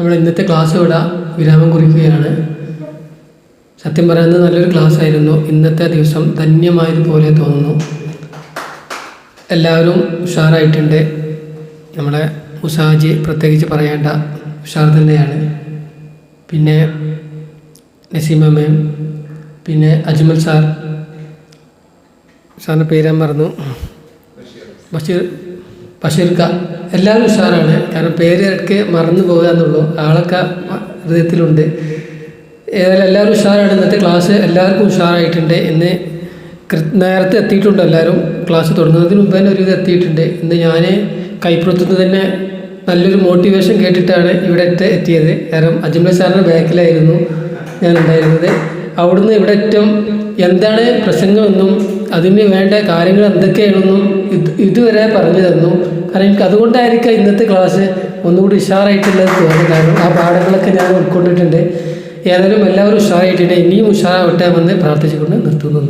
നമ്മൾ ഇന്നത്തെ ക്ലാസ് ഇവിടെ വിരാമം കുറിക്കുകയാണ്. സത്യം പറയുന്നത് നല്ലൊരു ക്ലാസ് ആയിരുന്നു. ഇന്നത്തെ ദിവസം ധന്യമായതുപോലെ തോന്നുന്നു. എല്ലാവരും ഉഷാറായിട്ടുണ്ട്. നമ്മുടെ ഉഷാജി പ്രത്യേകിച്ച് പറയേണ്ട ഉഷാർ തന്നെയാണ്. പിന്നെ നസീമ മാം പിന്നെ അജ്മൽ സാർ സാറിന്റെ പേരാൻ പറഞ്ഞു ബഷീർ. ബഷീർക്ക എല്ലാവരും ഉഷാറാണ്. കാരണം പേരൊക്കെ മറന്നു പോകുക എന്നുള്ളൂ. ആളൊക്കെ ഹൃദയത്തിലുണ്ട്. ഏതായാലും എല്ലാവരും ഉഷാറാണ്. ഇന്നത്തെ ക്ലാസ് എല്ലാവർക്കും ഉഷാറായിട്ടുണ്ട്. ഇന്ന് നേരത്തെ എത്തിയിട്ടുണ്ട് എല്ലാവരും. ക്ലാസ് തുടങ്ങുന്നതിന് മുമ്പ് തന്നെ ഒരു ഇത് എത്തിയിട്ടുണ്ട്. ഇന്ന് ഞാൻ കൈപ്പുറത്തുനിന്ന് തന്നെ നല്ലൊരു മോട്ടിവേഷൻ കേട്ടിട്ടാണ് ഇവിടെ എത്ത- എത്തിയത്. കാരണം അജ്മൽ സാറിന്റെ ബാക്കിലായിരുന്നു ഞാൻ ഉണ്ടായിരുന്നത് അവിടുന്ന് ഇവിടെ ഏറ്റവും എന്താണ് പ്രസംഗമെന്നും അതിന് വേണ്ട കാര്യങ്ങൾ എന്തൊക്കെയാണെന്നും ഇത് ഇതുവരെ പറഞ്ഞു തന്നു. കാരണം എനിക്ക് അതുകൊണ്ടായിരിക്കാം ഇന്നത്തെ ക്ലാസ് ഒന്നുകൂടി ഉഷാറായിട്ടുള്ളത് തോന്നുന്നു കാരണം ആ പാഠങ്ങളൊക്കെ ഞാൻ ഉൾക്കൊണ്ടിട്ടുണ്ട്. ഏതായാലും എല്ലാവരും ഉഷാറായിട്ടുണ്ട്. ഇനിയും ഉഷാറാവട്ടെ എന്ന് പ്രാർത്ഥിച്ചുകൊണ്ട് നിർത്തുന്നു.